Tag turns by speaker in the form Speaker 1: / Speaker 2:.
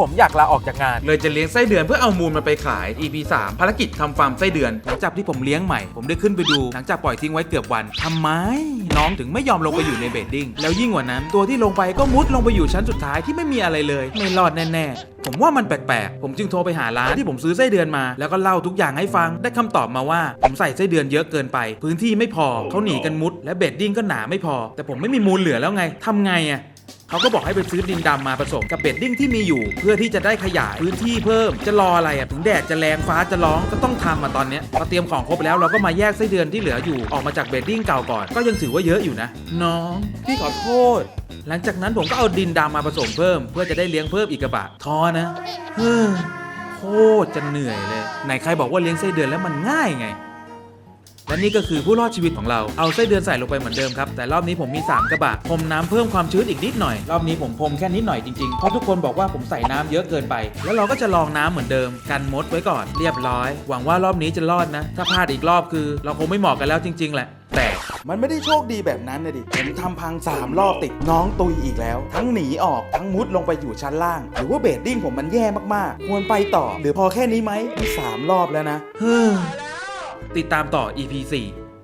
Speaker 1: ผมอยากลาออกจากงาน
Speaker 2: เลยจะเลี้ยงไส้เดือนเพื่อเอามูลมาไปขาย EP 3ภารกิจทำฟาร์มไส้เดือน
Speaker 1: หลังจากที่ผมเลี้ยงใหม่ ผมได้ขึ้นไปดู หลังจากปล่อยทิ้งไว้เกือบวันทำไม น้องถึงไม่ยอมลงไปอยู่ในเบดดิ้ง แล้วยิ่งกว่านั้น ตัวที่ลงไปก็มุดลงไปอยู่ชั้นสุดท้ายที่ไม่มีอะไรเลย ไม่รอดแน่ๆ ผมว่ามันแปลกๆ ผมจึงโทรไปหาร้านที่ผมซื้อไส้เดือนมา แล้วก็เล่าทุกอย่างให้ฟัง ได้คำตอบมาว่า ผมใส่ไส้เดือนเยอะเกินไป พื้นที่ไม่พอ เขาหนีกันมุด และเบดดิ้งก็หนาไม่พอ แต่ผมไม่มีมูลเหลือแล้วไงทำไงอะ เขาก็บอกให้ไปซื้อดินดำมาผสมกับเบดดิ้งที่มีอยู่ เพื่อที่จะได้ขยายพื้นที่เพิ่ม จะรออะไรอะถึงแดดจะแรงฟ้าจะร้องก็ต้องทำมาตอนเนี้ยพอเตรียมของครบแล้วเราก็มาแยกไส้เดือนที่เหลืออยู่ออกมาจากเบดดิ้งเก่าก่อนก็ยังถือว่าเยอะอยู่นะ น้องพี่ขอโทษ หลังจากนั้นผมก็เอาดินดำมาผสมเพิ่ม เพื่อจะได้เลี้ยงเพิ่มอีกกระบะท้อนะเฮ้อโคตรจะเหนื่อยเลยไหนใครบอกว่าเลี้ยงไส้เดือนแล้วมันง่ายไง และนี่ก็คือผู้รอดชีวิตของเราเอาไส้เดือนใส่ลงไปเหมือนเดิมครับ แต่รอบนี้ผมมี 3 กระบะพรมน้ำเพิ่มความชื้นอีกนิดหน่อย รอบนี้ผมพรมแค่นิดหน่อยจริงๆ เพราะทุกคนบอกว่าผมใส่น้ำเยอะเกินไป แล้วเราก็จะลองน้ำเหมือนเดิม กันมดไว้ก่อนเรียบร้อย หวังว่ารอบนี้จะรอดนะ ถ้าพลาดอีกรอบคือ เราคงไม่เหมาะกันแล้วจริง ๆ แหละแต่
Speaker 3: มันไม่ได้โชคดีแบบนั้นนะดิ ผมทำพัง 3 รอบติดน้องตุยอีกแล้ว ทั้งหนีออกทั้งมุดลงไปอยู่ชั้นล่าง หรือว่าเบดดิ้งผมมันแย่มากๆ ควรไปต่อ หรือพอแค่นี้ไหมมี3รอบแล้วนะ
Speaker 1: เฮ้อ ติดตามต่อ EP 4